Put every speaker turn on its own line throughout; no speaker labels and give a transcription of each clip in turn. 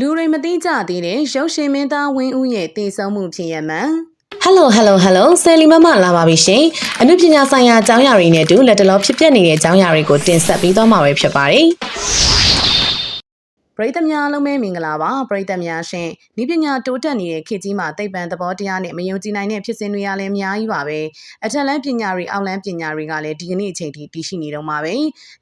လူတွေမသိကြသေးတဲ့ရုပ်ရှင်မင်းသားဝင်းဦးရဲ့တည်ဆုံမှုဖြစ်ရမှန်
Hello Hello Hello ဆယ်လီမမလာပါပြီရှင်။အနုပညာဆိုင်ရာအကြောင်းအရာတွေနဲ့အတူလက်တလောဖြစ်ပျက်နေတဲ့အကြောင်းအရာတွေကိုတင်ဆက်ပေးသွားမှာပဲဖြစ်ပါတယ်
ပရိသတ်များအားလုံးပဲမင်္ဂလာပါပရိသတ်များရှင်ဤပညာတိုးတက်နေတဲ့ခေတ်ကြီးမှာသိပ္ပံသဘောတရားနဲ့မယုံကြည်နိုင်တဲ့ဖြစ်စဉ်တွေအားလည်းအများကြီးပါပဲအထက်လန်းပညာတွေအောက်လန်းပညာတွေကလည်းဒီကနေ့အချိန်ထိတည်ရှိနေတော့မှာပဲ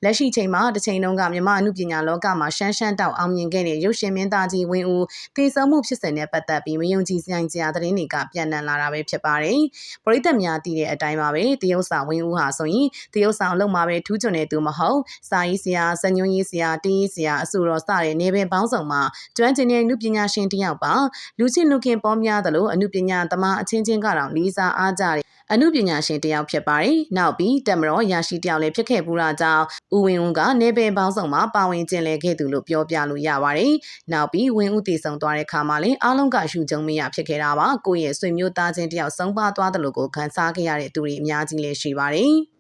လက်ရှိချိန်မှာတစ်ချိန်လုံးကမြန်မာအမှုပညာလောကမှာရှမ်းရှမ်းတောက်အောင်မြင်ခဲ့တဲ့ရုပ်ရှင်မင်းသားကြီးဝင်းဦးတည်ဆုံမှုဖြစ်စဉ်နဲ့ပတ်သက်ပြီးမယုံကြည်နိုင်စရာသတင်းတွေကပြန်နှံလာတာပဲဖြစ်ပါတယ်ပရိသတ်များတည်တဲ့အတိုင်းပါပဲတရုတ်ဆောင်ဝင်းဦးဟာဆိုရင်တရုတ်ဆောင်အလုပ်မှာပဲထူးချွန်တဲ့သူမဟုတ်စာရေးဆရာစညွှန်းရေးဆရာတီးရေးဆရာအဆိုတော်စတဲ့နေပင်ပေါင်းစုံမှာကျွမ်းကျင်တဲ့နုပညာရှင်တစ်ယောက်ပါလူချင်းလူခင်ပေါ်များသလိုအနုပညာသမားအချင်းချင်းကတော့လေးစားအားကြတဲ့အနုပညာရှင်တစ်ယောက်ဖြစ်ပါတယ်။နောက်ပြီးတက်မတော်ရရှိတစ်ယောက်လည်းဖြစ်ခဲ့ပူတာကြောင့်ဦးဝင်းဦးကနေပင်ပေါင်းစုံမှာပါဝင်ကျင်လည်ခဲ့သူလို့ပြောပြလို့ရပါတယ်။နောက်ပြီးဝင်းဦးတည်ဆုံသွားတဲ့ခါမှာလည်းအားလုံးကရှုကြုံမရဖြစ်ခဲ့တာပါ။ကိုယ့်ရဲ့ဆွေမျိုးသားချင်းတစ်ယောက်ဆုံးပါသွားတယ်လို့ကိုခံစားခဲ့ရတဲ့သူတွေအများကြီးလည်းရှိပါတယ်။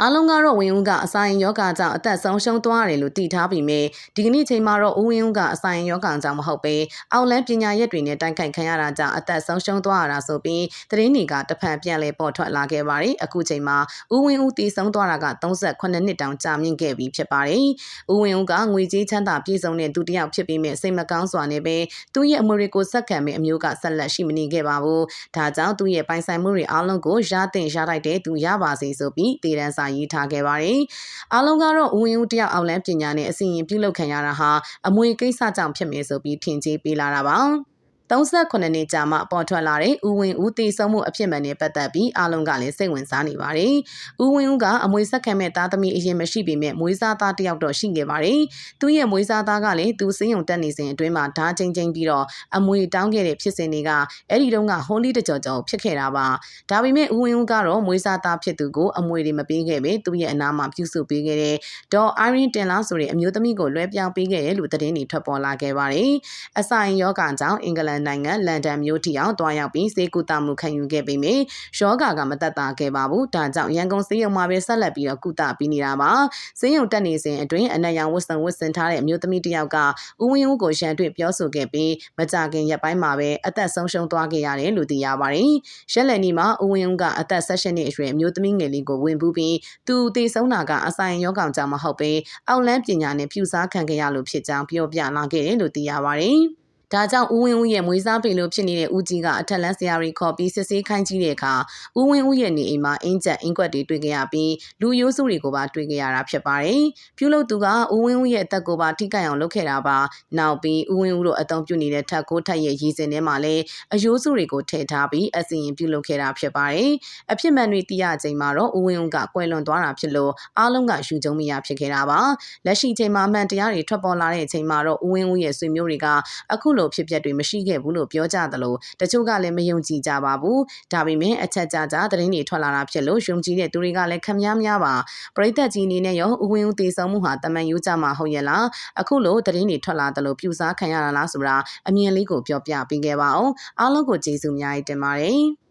အားလုံးကတော့ဝင်းဦးကအစာရင်ယောဂကြောင့်အသက်ဆုံးရှုံးသွားတယ်လို့တည်ထားပြီးမြဲဒီကနေ့ချိန်မှာတော့ဦးဝင်းဦးကအစာရင်ယောဂကြောင့်မဟုတ်ပဲအောက်လန်းပညာရက်တွေနဲ့တိုက်ခိုက်ခံရတာကြောင့်အသက်ဆုံးရှုံးသွားရတာဆိုပြီးသတင်းတွေကတဖန်ပြန်လဲပေါ်ထွက်လာခဲ့ပါတယ်အခုချိန်မှာဦးဝင်းဦးတည်ဆုံးသွားတာက38နှစ်တောင်ကြာမြင့်ခဲ့ပြီဖြစ်ပါတယ်ဦးဝင်းဦးကငွေကြေးချမ်းသာပြည့်စုံတဲ့သူတစ်ယောက်ဖြစ်ပြီးမြဲစိတ်မကောင်းစွာနဲ့ပဲသူ့ရဲ့အမွေတွေကိုဆက်ခံမဲ့အမျိုးကဆက်လက်ရှိမနေခဲ့ပါဘူးဒါကြောင့်သူ့ရဲ့ပိုင်ဆိုင်မှုတွေအားလုံးကိုရတင်ရလိုက်တဲ့သူရပါစေဆိုပြီးတည်တန်းစာရေးထားခဲ့ပါတယ်။အားလုံးကတော့ဦးဝင်းဦးတယောက်အောင်လန်းပညာနဲ့အစီရင်ပြုလုပ်ခံရတာဟာအမွေကိစ္စကြောင့်ဖြစ်မယ်ဆိုပြီးထင်ကြီးပေးလာတာပါ။ 38နှစ်ကြာမှပေါ်ထွက်လာတဲ့ဦးဝင်းဦးတည်ဆုံမှုအဖြစ်မှန်နဲ့ပတ်သက်ပြီးအားလုံးကလည်းစိတ်ဝင်စားနေပါတယ်။ဦးဝင်းဦးကအမွေဆက်ခံမဲ့သားသမီးအရင်မရှိပေမဲ့မွေးစားသားတယောက်တော့ရှိခဲ့ပါတယ်။သူရဲ့မွေးစားသားကလည်းသူစင်းုံတက်နေစဉ်အတွင်းမှာဓာချင်းချင်းပြီးတော့အမွေတောင်းခဲ့တဲ့ဖြစ်စဉ်တွေကအဲ့ဒီတုန်းကဟိုလီတကြော်ကြော်ဖြစ်ခဲ့တာပါ။ဒါပေမဲ့ဦးဝင်းဦးကတော့မွေးစားသားဖြစ်သူကိုအမွေတွေမပေးခဲ့ပဲသူရဲ့အနာမှာပြုစုပေးခဲ့တဲ့ဒေါ်အိုင်ရင်တင်လာဆိုတဲ့အမျိုးသမီးကိုလွှဲပြောင်းပေးခဲ့တယ်လို့သတင်းတွေထွက်ပေါ်လာခဲ့ပါတယ်။အဆိုင်ယောဂကြောင့်အင်္ဂလန်နိုင်ငံလန်ဒန်မြို့ထိအောင်တွားရောက်ပြီးစေကူတာမှုခံယူခဲ့ပေမယ့်ယောဂကမတက်တာခဲ့ပါဘူးဒါကြောင့်ရန်ကုန်စေယုံမှာပဲဆက်လက်ပြီးတော့ကုသပေးနေတာပါစေယုံတက်နေစဉ်အတွင်းအနက်ရောင်ဝတ်စုံဝတ်ဆင်ထားတဲ့အမျိုးသမီးတစ်ယောက်ကဦးဝင်းဦးကိုရန်တွေ့ပြောဆိုခဲ့ပြီးမကြခင်ရက်ပိုင်းမှာပဲအသက်ဆုံးရှုံးသွားခဲ့ရတယ်လို့သိရပါတယ်ရက်လက်နီမှာဦးဝင်းဦးကအသက်16နှစ်အရွယ်အမျိုးသမီးငယ်လေးကိုဝင်ပူးပြီးသူတည်ဆုံးတာကအဆိုင်ရောဂါကြောင့်မဟုတ်ပဲအောက်လန်းပညာနဲ့ဖြူစားခံခဲ့ရလို့ဖြစ်ကြောင်းပြောပြလာခဲ့တယ်လို့သိရပါတယ် ဒါကြောင့်ဦးဝင်းဦးရဲ့မွေးစားပေလို့ဖြစ်နေတဲ့ဦးကြီးကအထက်လန်းဆရာတွေခေါ်ပြီးစစ်ဆေးခိုင်းကြည့်တဲ့အခါဦးဝင်းဦးရဲ့နေအိမ်မှာအင်းချက်အင်းကွက်တွေတွေ့ကြရပြီးလူရိုးစုတွေကိုပါတွေ့ကြရတာဖြစ်ပါတယ်။ပြုလုပ်သူကဦးဝင်းဦးရဲ့အသက်ကိုပါထိခိုက်အောင်လုပ်ခဲ့တာပါ။နောက်ပြီးဦးဝင်းဦးတို့အသုံးပြုနေတဲ့ထက်ကိုထက်ရဲ့ရည်စင်ထဲမှာလည်းအယိုးစုတွေကိုထည့်ထားပြီးအစီရင်ပြုလုပ်ခဲ့တာဖြစ်ပါတယ်။အဖြစ်မှန်တွေသိရချိန်မှာတော့ဦးဝင်းဦးကကွယ်လွန်သွားတာဖြစ်လို့အားလုံးကယူကြုံမိရဖြစ်ခဲ့တာပါ။လက်ရှိချိန်မှာအမှန်တရားတွေထွက်ပေါ်လာတဲ့အချိန်မှာတော့ဦးဝင်းဦးရဲ့ဆွေမျိုးတွေကအခုလိုဖြစ်ပျက်တွေမရှိခဲ့ဘူးလို့ပြောကြသလိုတချို့ကလည်းမယုံကြည်ကြပါဘူးဒါပေမဲ့အချက်ကြကြသတင်းတွေထွက်လာတာဖြစ်လို့ယုံကြည်တဲ့သူတွေကလည်းခမများများပါပရိသတ်ကြီးအနေနဲ့ရောဥဝင်းဦးတည်ဆုံမှုဟာတမန်ယူကြမှာဟုတ်ရဲ့လားအခုလိုသတင်းတွေထွက်လာသလိုပြူစားခံရတာလားဆိုတာအမြင်လေးကိုပြောပြပေးခဲ့ပါအောင်အားလုံးကိုကျေးဇူးအများကြီးတင်ပါတယ်